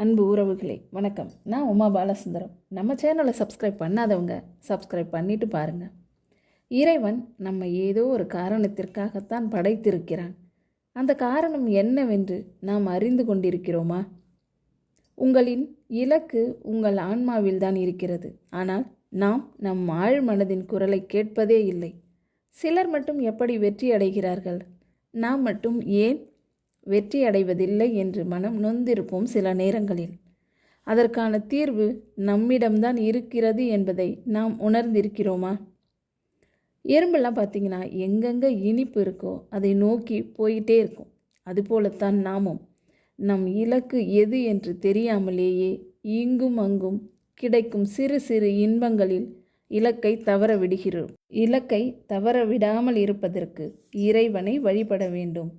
அன்பு உறவுகளே வணக்கம். நான் உமா பாலசுந்தரம். நம்ம சேனலை சப்ஸ்கிரைப் பண்ணாதவங்க சப்ஸ்கிரைப் பண்ணிட்டு பாருங்கள் இறைவன் நம்ம ஏதோ ஒரு காரணத்திற்காகத்தான் படைத்திருக்கிறான். அந்த காரணம் என்னவென்று நாம் அறிந்து கொண்டிருக்கிறோமா? உங்களின் இலக்கு உங்கள் ஆன்மாவில்தான் இருக்கிறது. ஆனால் நாம் நம் ஆழ் மனதின் குரலை கேட்பதே இல்லை. சிலர் மட்டும் எப்படி வெற்றி அடைகிறார்கள்? நாம் மட்டும் ஏன் வெற்றி அடைவதில்லை என்று மனம் நொந்திருப்போம் சில நேரங்களில். அதற்கான தீர்வு நம்மிடம்தான் இருக்கிறது என்பதை நாம் உணர்ந்திருக்கிறோமா? எறும்பெல்லாம் பார்த்தீங்கன்னா எங்கெங்கே இனிப்பு இருக்கோ அதை நோக்கி போயிட்டே இருக்கும். அதுபோலத்தான் நாமும். நம் இலக்கு எது என்று தெரியாமலேயே இங்கும் அங்கும் கிடைக்கும் சிறு சிறு இன்பங்களில் இலக்கை தவற விடுகிறோம். இலக்கை தவற விடாமல் இருப்பதற்கு இறைவனை வழிபட வேண்டும்.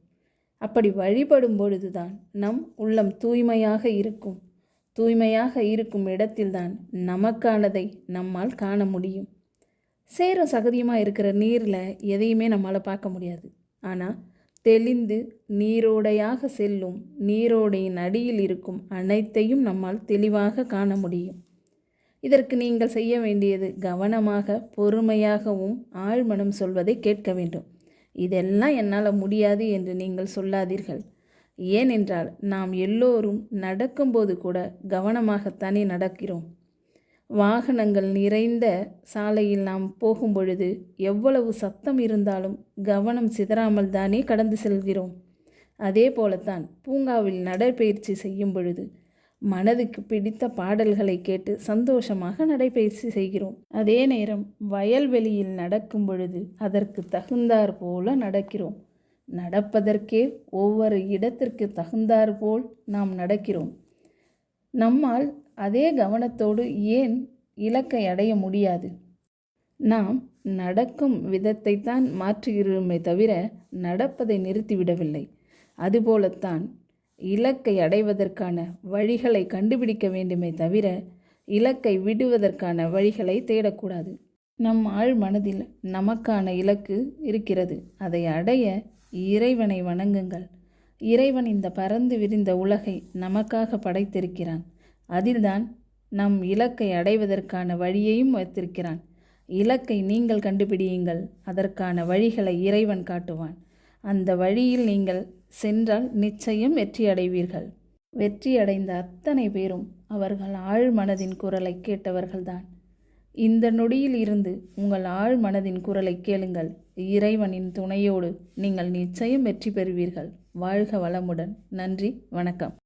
அப்படி வழிபடும் பொழுதுதான் நம் உள்ளம் தூய்மையாக இருக்கும். தூய்மையாக இருக்கும் இடத்தில்தான் நமக்கானதை நம்மால் காண முடியும். சேரும் சகதியுமாக இருக்கிற நீரில் எதையுமே நம்மால் பார்க்க முடியாது. ஆனால் தெளிந்து நீரோடையாக செல்லும் நீரோடையின் அடியில் இருக்கும் அனைத்தையும் நம்மால் தெளிவாக காண முடியும். இதற்கு நீங்கள் செய்ய வேண்டியது கவனமாக பொறுமையாகவும் ஆழ்மனம் சொல்வதை கேட்க வேண்டும். இதெல்லாம் என்னால் முடியாது என்று நீங்கள் சொல்லாதீர்கள். ஏனென்றால் நாம் எல்லோரும் நடக்கும்போது கூட கவனமாகத்தானே நடக்கிறோம். வாகனங்கள் நிறைந்த சாலையில் நாம் போகும் பொழுது எவ்வளவு சத்தம் இருந்தாலும் கவனம் சிதறாமல் தானே கடந்து செல்கிறோம். அதே போலத்தான் பூங்காவில் நடைபயிற்சி செய்யும் பொழுது மனதுக்கு பிடித்த பாடல்களை கேட்டு சந்தோஷமாக நடைபயிற்சி செய்கிறோம். அதே நேரம் வயல்வெளியில் நடக்கும் பொழுது அதற்கு தகுந்தாற் போல நடக்கிறோம். நடப்பதற்கே ஒவ்வொரு இடத்திற்கு தகுந்தாற் போல் நாம் நடக்கிறோம். நம்மால் அதே கவனத்தோடு ஏன் இலக்கை அடைய முடியாது? நாம் நடக்கும் விதத்தை தான் மாற்றுகிறோமே தவிர நடப்பதை நிறுத்திவிடவில்லை. அதுபோலத்தான் இலக்கை அடைவதற்கான வழிகளை கண்டுபிடிக்க வேண்டுமே தவிர இலக்கை விடுவதற்கான வழிகளை தேடக்கூடாது. நம் ஆழ் மனதில் நமக்கான இலக்கு இருக்கிறது. அதை அடைய இறைவனை வணங்குங்கள். இறைவன் இந்த பறந்து விரிந்த உலகை நமக்காக படைத்திருக்கிறான். அதில்தான் நம் இலக்கை அடைவதற்கான வழியையும் வைத்திருக்கிறான். இலக்கை நீங்கள் கண்டுபிடியுங்கள். அதற்கான வழிகளை இறைவன் காட்டுவான். அந்த வழியில் நீங்கள் சென்றால் நிச்சயம் வெற்றியடைவீர்கள். வெற்றியடைந்த அத்தனை பேரும் அவர்கள் ஆழ் மனதின் குரலை கேட்டவர்கள்தான். இந்த நொடியில் இருந்து உங்கள் ஆழ் மனதின் குரலை கேளுங்கள். இறைவனின் துணையோடு நீங்கள் நிச்சயம் வெற்றி பெறுவீர்கள். வாழ்க வளமுடன். நன்றி. வணக்கம்.